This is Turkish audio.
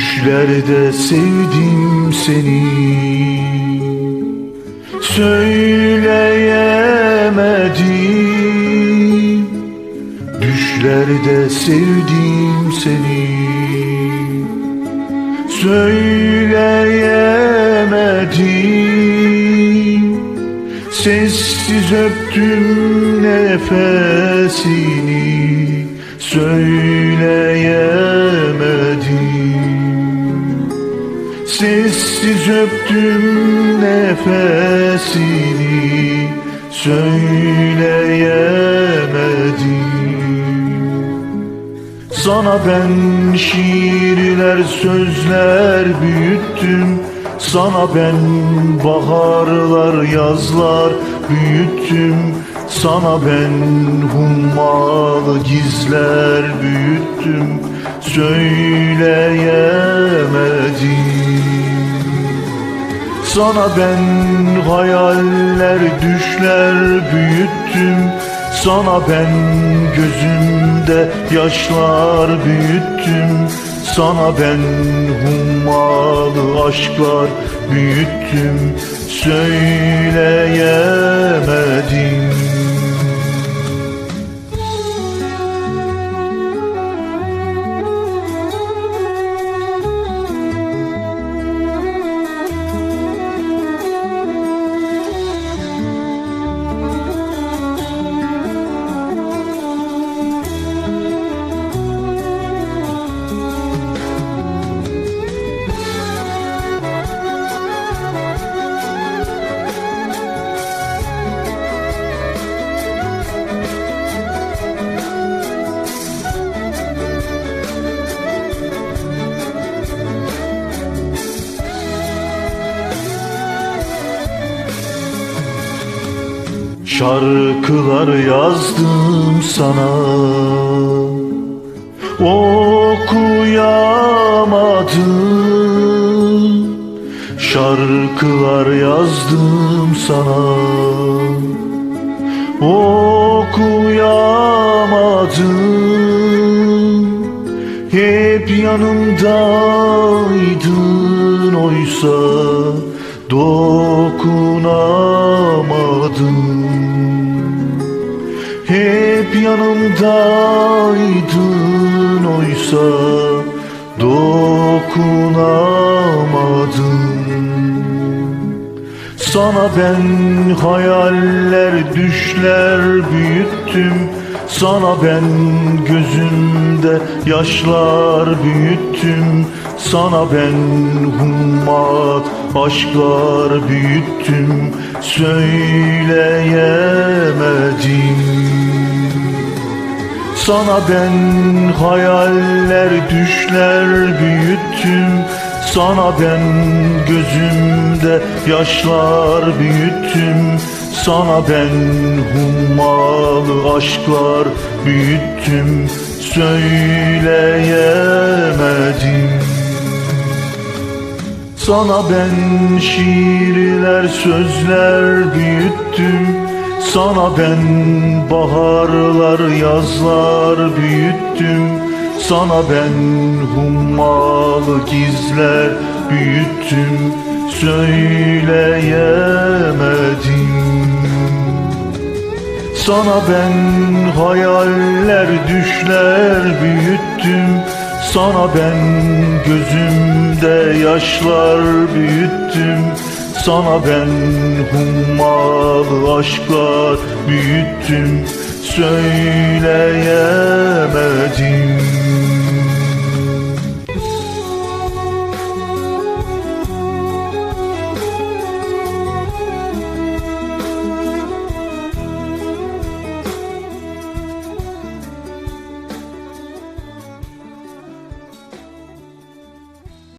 Düşlerde sevdim seni. Söyleyemedim. Düşlerde sevdim seni. Söyleyemedim. Sessiz öptüm nefesini. Söyleyemedim Sessiz öptüm nefesini Söyleyemedim. Sana ben şiirler sözler büyüttüm. Sana ben baharlar yazlar büyüttüm. Sana ben hummalı gizler büyüttüm. Söyleyemedim sana ben hayaller düşler büyüttüm. Sana ben gözümde yaşlar büyüttüm. Sana ben hummalı aşklar büyüttüm. Söyleyemedim Şarkılar yazdım sana. Okuyamadım Şarkılar yazdım sana. Okuyamadım Hep yanımdaydın oysa dokunamadım yanımdaydın oysa dokunamadım. Sana ben hayaller düşler büyüttüm. Sana ben gözümde yaşlar büyüttüm. Sana ben hummat aşklar büyüttüm. Söyleyemedim sana ben hayaller düşler büyüttüm. Sana ben gözümde yaşlar büyüttüm. Sana ben hummalı aşklar büyüttüm. Söyleyemedim. Sana ben şiirler sözler büyüttüm Sana ben baharlar yazlar büyüttüm. Sana ben hummalı gizler büyüttüm. Söyleyemedim. Sana ben hayaller düşler büyüttüm. Sana ben gözümde yaşlar büyüttüm Sana ben hummalı aşklar büyüttüm Söyleyemedim